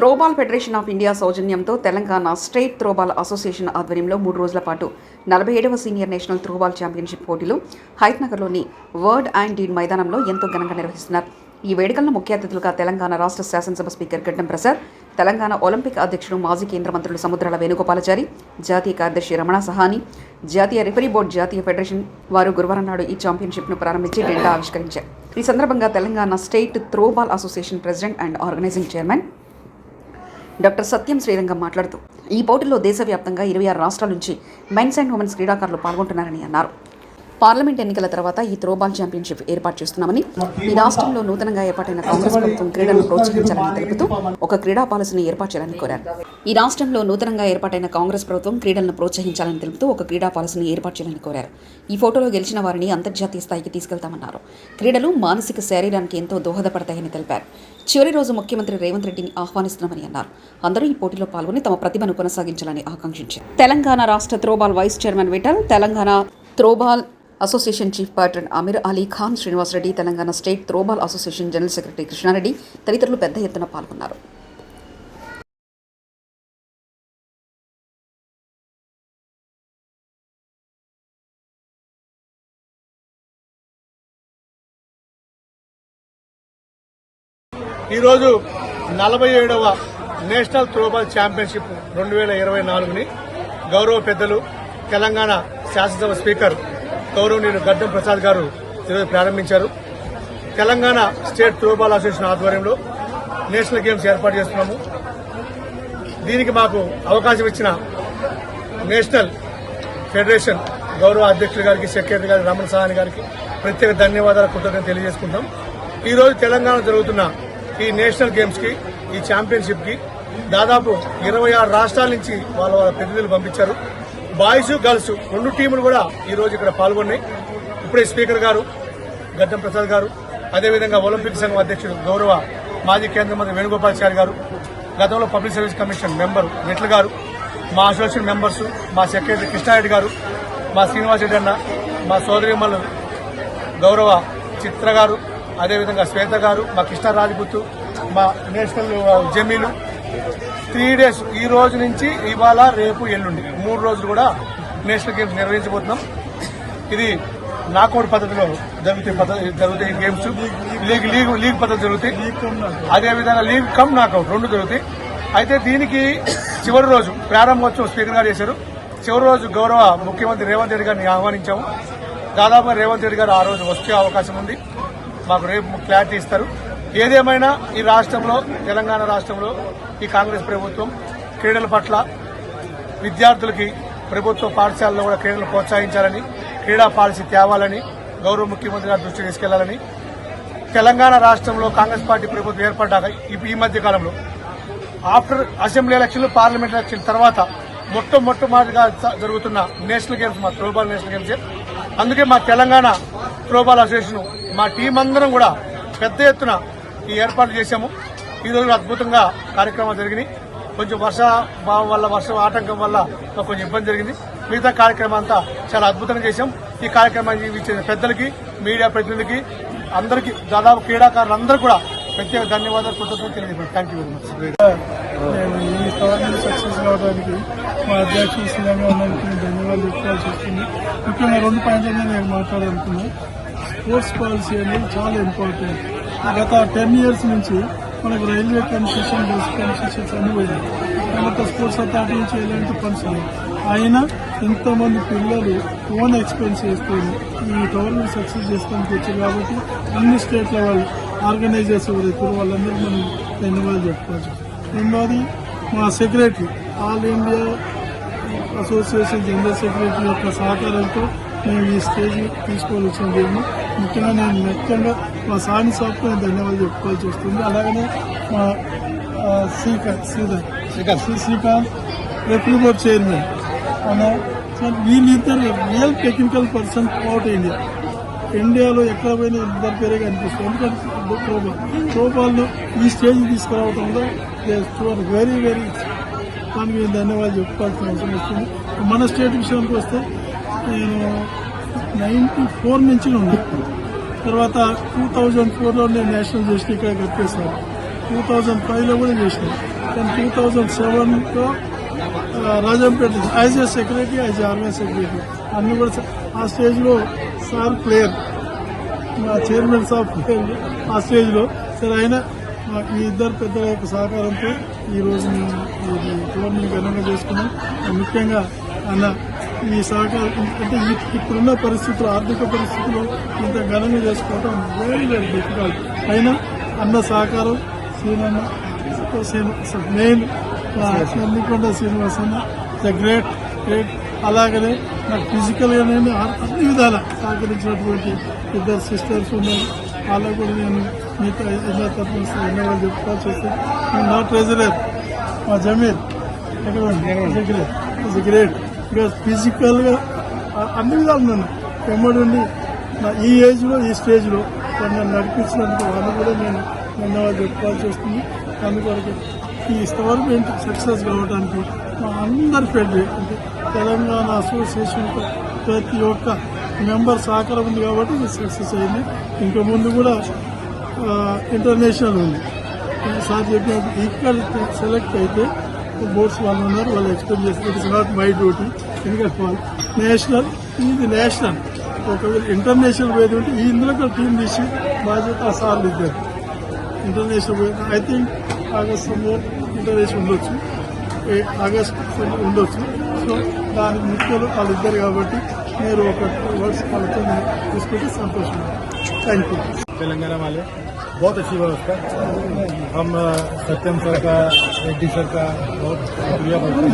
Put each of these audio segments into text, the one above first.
Throwball federation of India సౌజన్యంతో Telangana state throwball association ఆధ్వర్యంలో మూడు రోజుల పాటు నలభై ఏడవ సీనియర్ నేషనల్ త్రోబాల్ ఛాంపియన్షిప్ పోటీలు హైత్నగర్లోని వర్డ్ అండ్ డీన్ మైదానంలో ఎంతో ఘనంగా నిర్వహిస్తున్నారు. ఈ వేడుకలను ముఖ్య అతిథులుగా తెలంగాణ రాష్ట్ర శాసనసభ స్పీకర్ గడ్డం ప్రసాద్ తెలంగాణ ఒలింపిక్ అధ్యక్షుడు మాజీ కేంద్ర మంత్రులు సముద్రాల వేణుగోపాలచారి జాతీయ కార్యదర్శి రమణ సహాని జాతీయ రిఫరీ బోర్డు జాతీయ ఫెడరేషన్ వారు గురువారం నాడు ఈ ఛాంపియన్షిప్ను ప్రారంభించి డెండా ఆవిష్కరించారు. ఈ సందర్భంగా Telangana state throwball association president and organising chairman doctor Satyam Srirangam మాట్లాడుతూ ఈ పోటీలో దేశవ్యాప్తంగా ఇరవై ఆరు రాష్ట్రాల నుంచి మెన్స్ అండ్ ఉమెన్స్ క్రీడాకారులు పాల్గొంటున్నారని అన్నారు. పార్లమెంట్ ఎన్నికల తర్వాత ఈ త్రోబాల్ ఛాంపియన్షిప్ ఏర్పాటు చేస్తున్నామని ఈ రాష్ట్రంలో నూతనంగా ఏర్పాటైన కాంగ్రెస్ ప్రభుత్వం క్రీడలను ప్రోత్సహించాలని తెలుపుతూ ఒక క్రీడా పాలసీని ఏర్పాటు చేయాలని కోరారు. ఈ రాష్ట్రంలో నూతనంగా ఏర్పాటైన కాంగ్రెస్ ప్రభుత్వం క్రీడలను ప్రోత్సహించాలని తెలుపుతూ ఒక క్రీడా పాలసీని ఏర్పాటు చేయాలని కోరారు. ఈ ఫోటోలో గెలిచిన వారిని అంతర్జాతీయ స్థాయికి తీసుకెళ్తామన్నారు. క్రీడలు మానసిక శరీరానికి ఎంతో దోహదపడతాయని తెలిపారు. చివరి రోజు ముఖ్యమంత్రి రేవంత్ రెడ్డిని ఆహ్వానిస్తున్నామని అన్నారు. అందరూ ఈ పోటీలో పాల్గొని తమ ప్రతిభను కొనసాగించాలని ఆకాంక్షించారు. తెలంగాణ రాష్ట్ర throwball vice chairman Vithal Telangana throwball association chief patron Ameer Ali Khan Srinivasareddy Telangana state throwball association general secretary Krishnareddy తదితరులు పెద్ద ఎత్తున పాల్గొన్నారు. ఈరోజు నలభై ఏడవ నేషనల్ త్రోబాల్ ఛాంపియన్షిప్ రెండు వేల ఇరవై నాలుగుని గౌరవ పెద్దలు తెలంగాణ శాసనసభ స్పీకర్ గౌరవనీయులు గడ్డం ప్రసాద్ గారు ఈరోజు ప్రారంభించారు. తెలంగాణ స్టేట్ త్రోబాల్ అసోసియేషన్ ఆధ్వర్యంలో నేషనల్ గేమ్స్ ఏర్పాటు చేస్తున్నాము. దీనికి మాకు అవకాశం ఇచ్చిన నేషనల్ ఫెడరేషన్ గౌరవ అధ్యక్షుడు గారికి సెక్రటరీ గారికి రమణ సహాని గారికి ప్రత్యేక ధన్యవాదాలు కృతజ్ఞత తెలియజేసుకుంటాం ఈరోజు తెలంగాణ జరుగుతున్న ఈ నేషనల్ గేమ్స్కి ఈ ఛాంపియన్షిప్కి దాదాపు ఇరవై ఆరు రాష్ట్రాల నుంచి వాళ్ళ వాళ్ళ ప్రతినిధులు పంపించారు. బాయ్స్ గర్ల్స్ రెండు టీములు కూడా ఈరోజు ఇక్కడ పాల్గొన్నాయి. ఇప్పుడే స్పీకర్ గారు గడ్డం ప్రసాద్ గారు అదేవిధంగా ఒలింపిక్ సంఘం అధ్యక్షుడు గౌరవ మాజీ కేంద్ర మంత్రి వేణుగోపాల్చారి గారు గతంలో public service commission member Vitla గారు మా అసోసియేషన్ మెంబర్స్ మా సెక్రటరీ కృష్ణారెడ్డి గారు మా శ్రీనివాసరెడ్డి అన్న మా సోదరిమల్లు గౌరవ చిత్ర గారు అదేవిధంగా శ్వేత గారు మా కృష్ణ రాజపుత్తు మా నేషనల్ జమీలు త్రీ డేస్ ఈ రోజు నుంచి ఇవాళ రేపు ఎల్లుండి. మూడు రోజులు కూడా నేషనల్ గేమ్స్ నిర్వహించబోతున్నాం. ఇది నాకౌట్ పద్ధతిలో జరుగుతాయి పద్ధతి జరుగుతాయి గేమ్స్. లీగ్ లీగ్ లీగ్ పద్ధతి జరుగుతాయి. అదేవిధంగా లీగ్ కమ్ నాకౌట్ రెండు జరుగుతాయి. అయితే దీనికి చివరి రోజు ప్రారంభోత్సవం స్పీకర్ గారు చేశారు. చివరి రోజు గౌరవ ముఖ్యమంత్రి రేవంత్ రెడ్డి గారిని ఆహ్వానించాము. దాదాపు రేవంత్ రెడ్డి గారు ఆ రోజు వచ్చే అవకాశం ఉంది. మాకు రేపు క్లారిటీ ఇస్తారు. ఏదేమైనా ఈ రాష్ట్రంలో తెలంగాణ రాష్ట్రంలో ఈ కాంగ్రెస్ ప్రభుత్వం క్రీడల పట్ల విద్యార్థులకి ప్రభుత్వ పాఠశాలలో కూడా క్రీడలు ప్రోత్సహించాలని క్రీడా పాలసీ తేవాలని గౌరవ ముఖ్యమంత్రి గారి దృష్టికి తీసుకెళ్ళాలని తెలంగాణ రాష్ట్రంలో కాంగ్రెస్ పార్టీ ప్రభుత్వం ఏర్పడ్డాక ఈ- మధ్య కాలంలో. ఆఫ్టర్ అసెంబ్లీ ఎలక్షన్లు పార్లమెంట్ ఎలక్షన్ తర్వాత మొట్టమొట్టమొదటిగా జరుగుతున్న నేషనల్ గేమ్స్ మా త్రోబాల్ నేషనల్ గేమ్స్. అందుకే మా తెలంగాణ త్రోబాల్ అసోసియేషన్ మా టీం అందరం కూడా పెద్ద ఎత్తున ఈ ఏర్పాట్లు చేశాము. ఈ రోజు అద్భుతంగా కార్యక్రమాలు జరిగినాయి. కొంచెం వర్ష భావం వల్ల వర్షం ఆటంకం వల్ల కొంచెం ఇబ్బంది జరిగింది. మిగతా కార్యక్రమం అంతా చాలా అద్భుతంగా చేశాం. ఈ కార్యక్రమాన్ని ఇచ్చిన పెద్దలకి మీడియా ప్రతినిధులకి అందరికీ దాదాపు క్రీడాకారులందరూ కూడా ప్రత్యేక ధన్యవాదాలు కృతజ్ఞతలు తెలియజేస్తాను థ్యాంక్ యూ వెరీ మచ్ నేను ఈ స్థలాన్ని సక్సెస్ కావడానికి మా అధ్యక్షులు శ్రీరంగా ఉన్నందుకు ధన్యవాదాలు చెప్పుకోవాల్సి వస్తుంది. ముఖ్యంగా రెండు పాయింట్లనే నేను మాట్లాడాలనుకున్నాను. స్పోర్ట్స్ పాలసీ అనేది చాలా ఇంపార్టెంట్. గత టెన్ ఇయర్స్ నుంచి మనకు రైల్వే కన్సెషన్ బస్ కన్సెషన్స్ అన్ని పోయినాయి. తర్వాత స్పోర్ట్స్ అథారిటీ నుంచి ఎలాంటి ఫండ్స్ లేవు. అయినా ఇంతమంది పిల్లలు ఓన్ ఎక్స్పెన్స్ చేసుకొని ఈ టోర్నమెంట్ సక్సెస్ చేసుకోవడానికి వచ్చారు కాబట్టి అన్ని స్టేట్ల వాళ్ళు ఆర్గనైజర్స్ ఎవరైతే వాళ్ళందరూ మనం ధన్యవాదాలు చెప్పుకోవచ్చు రెండోది మా secretary all India association general secretary యొక్క సహకారంతో మేము ఈ స్టేజ్ తీసుకొని వచ్చిన దీన్ని ముఖ్యంగా నేను ముఖ్యంగా మా సాని సాబ్కు నేను ధన్యవాదాలు చెప్పుకోవాల్సి వస్తుంది. అలాగనే మా Srikanth Sridhar. Sri Srikanth referee board chairman. అన్న సార్ వీళ్ళిద్దరు real technical person out India. ఇండియాలో ఎక్కడ పోయినా ఇద్దరు పేరే కనిపిస్తుంది. ఎందుకంటే త్రోబాల్ త్రోబాల్ను ఈ స్టేజ్ తీసుకురావడంలో వెరీ వెరీ దానికి నేను ధన్యవాదాలు చెప్పుకోవాల్సిన అవసరం వస్తుంది. మన స్టేట్ విషయానికి వస్తే నేను నైన్టీ ఫోర్ నుంచి ఉంది. తర్వాత టూ థౌజండ్ ఫోర్లో నేను నేషనల్ చేసిన ఇక్కడ కట్టేశాను. టూ థౌజండ్ ఫైవ్లో కూడా చేసిన కానీ టూ థౌజండ్ సెవెన్లో Rajampet as a secretary as a army secretary అన్ని కూడా ఆ స్టేజ్లో సార్ ప్లేయర్ మా చైర్మన్ సాబ్ ప్లేయర్ ఆ స్టేజ్లో. సరే అయినా ఈ ఇద్దరు పెద్దల యొక్క సహకారంతో ఈ రోజు మేము ఈ టోర్నమెంట్ ఘనంగా చేసుకున్నాం. ముఖ్యంగా అన్న ఈ సహకారం అంటే ఇప్పుడున్న పరిస్థితులు ఆర్థిక పరిస్థితుల్లో ఇంత ఘనంగా చేసుకోవడం వెరీ వెరీ డిఫికల్ట్ అయినా అన్న సహకారం శ్రీనన్న మెయిన్ నమ్మికొండ శ్రీనివాస్ అన్న ద గ్రేట్ గ్రేట్ అలాగనే నాకు ఫిజికల్గా నేను అన్ని విధాల సహకరించినటువంటి ఇద్దరు సిస్టర్స్ ఉన్నారు. వాళ్ళకు కూడా నేను మీతో ఎన్నో తరఫున ధన్యవాదాలు వస్తుంది నేను నా ట్రెజరర్ మా జమీర్. గ్రేట్ ఫిజికల్గా ఫిజికల్ అన్ని విధాలు నన్ను వెంబడి నా ఈ ఏజ్లో ఈ స్టేజ్లో నన్ను నడిపించినందుకు వాళ్ళు కూడా నేను ధన్యవాదాలు చెప్పుకోవాల్సి వస్తుంది. అందుకొరకు ఈ ఇంతవరకు ఏంటి సక్సెస్ కావడానికి మా అందరి పేరు అంటే తెలంగాణ అసోసియేషన్ ప్రతి ఒక్క మెంబర్ సహకారం ఉంది కాబట్టి ఇది సక్సెస్ అయింది. ఇంకా ముందు కూడా ఇంటర్నేషనల్ ఉంది. సార్ చెప్పినట్టు ఇక్కడ సెలెక్ట్ అయితే బోర్డ్స్ వాళ్ళు ఉన్నారు వాళ్ళు ఎక్స్ప్లెయిన్ చేస్తారు ఇట్స్ నాట్ మై డ్యూటీ ఎందుకంటే వాళ్ళు నేషనల్ ఇది నేషనల్ ఒకవేళ ఇంటర్నేషనల్ పోయేది ఉంటే ఈ ఇందులో ఒక టీం తీసి బాధ్యత ఆ సార్లు ఇద్దరు ఇంటర్నేషనల్ పోయేది I think August summer international ఉండొచ్చు ఏ ఆగస్ట్ సమ్మర్ ఉండొచ్చు సో దానికి ముఖ్యులు వాళ్ళిద్దరు కాబట్టి మీరు ఒక వర్డ్స్ వాళ్ళతో తీసుకుంటే సంతోషం థ్యాంక్ యూ तेलंगाना वाले बहुत अच्छी व्यवस्था हम अ, सत्यम सर का रेड्डी सर का बहुत शुक्रिया बनता है।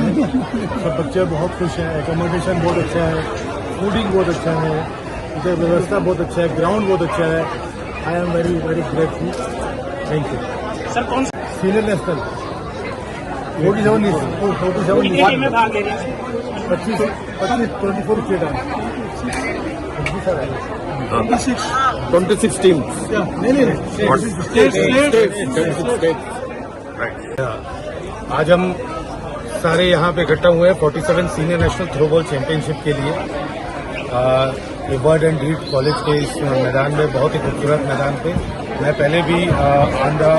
सब बच्चे बहुत खुश हैं एकोमोडेशन बहुत अच्छा है फूडिंग बहुत अच्छा है उनका व्यवस्था बहुत अच्छा है ग्राउंड बहुत अच्छा है। I am very very grateful thank you sir कौन senior national forty seven forty seven पच्चीस पच्चीस twenty four state twenty six twenty six team नहीं नहीं स्टेट स्टेट स्टेट आज हम सारे यहाँ पे इकट्ठा हुए हैं 47 सीनियर नेशनल थ्रोबॉल चैंपियनशिप के लिए। आ, ये बर्ड एंड रीड कॉलेज के इस मैदान में बहुत ही खूबसूरत मैदान पे। मैं पहले भी आंध्रा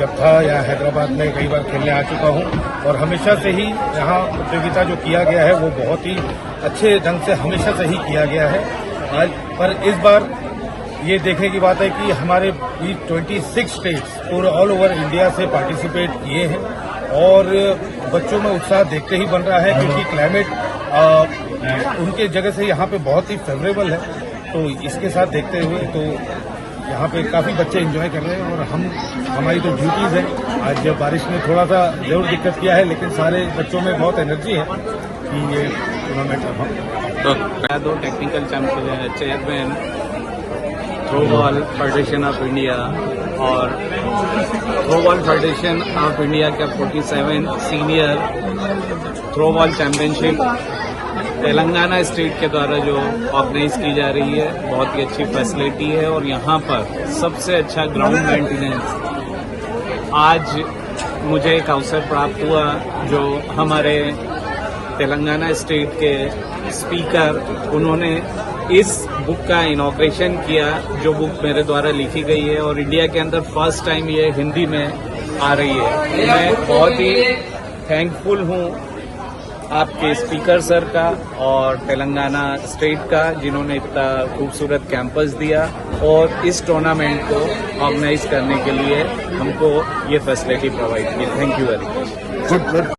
जब था या हैदराबाद में कई बार खेलने आ चुका हूँ और हमेशा से ही यहाँ प्रतियोगिता जो किया गया है वो बहुत ही अच्छे ढंग से हमेशा से ही किया गया है। आज पर इस बार ये देखने की बात है कि हमारे भी 26 स्टेट्स पूरे ऑल ओवर इंडिया से पार्टिसिपेट किए हैं। और बच्चों में उत्साह देखते ही बन रहा है क्योंकि क्लाइमेट उनके जगह से यहाँ पे बहुत ही फेवरेबल है। तो इसके साथ देखते हुए तो यहाँ पे काफ़ी बच्चे एंजॉय कर रहे हैं और हम, हमारी तो ड्यूटीज़ है। आज जब बारिश में थोड़ा सा ज़रूर दिक्कत किया है, लेकिन सारे बच्चों में बहुत एनर्जी है कि ये टूर्नामेंट हम मैं दो technical champion chairman throwball federation of India और थ्रोबॉल फेडरेशन ऑफ़ इंडिया का 47 senior throwball championship Telangana state के द्वारा जो ऑर्गेनाइज की जा रही है, बहुत ही अच्छी फैसिलिटी है और यहाँ पर सबसे अच्छा ग्राउंड मेंटेनेंस आज मुझे एक अवसर प्राप्त हुआ जो हमारे तेलंगाना स्टेट के स्पीकर उन्होंने इस बुक का इनोग्रेशन किया, जो बुक मेरे द्वारा लिखी गई है और इंडिया के अंदर फ़र्स्ट टाइम ये हिंदी में आ रही है। मैं बहुत ही थैंकफुल हूँ आपके स्पीकर सर का और तेलंगाना स्टेट का, जिन्होंने इतना खूबसूरत कैंपस दिया और इस टूर्नामेंट को ऑर्गेनाइज करने के लिए हमको ये फैसिलिटी प्रोवाइड की थैंक यू वेरी मच